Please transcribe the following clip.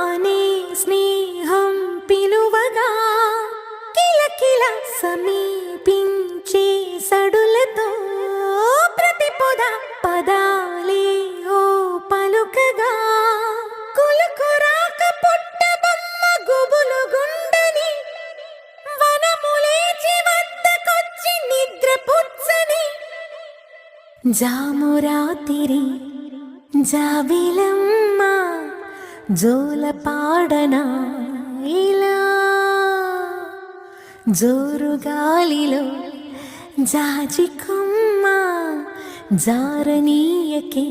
అనే స్నేహం పిలువగా కిలకిల సమీపించే సడులతో ప్రతి పొద పదాలే ఓ పలుకగా కులుకురాక పుట్టబొమ్మ గుబులు గుండని వనములేచి వద్దకొచ్చి నిద్ర పుచ్చని జామురాతిరి జోల పాడనా ఇలా జోరు గాలిలో జాజి జారనీయకే.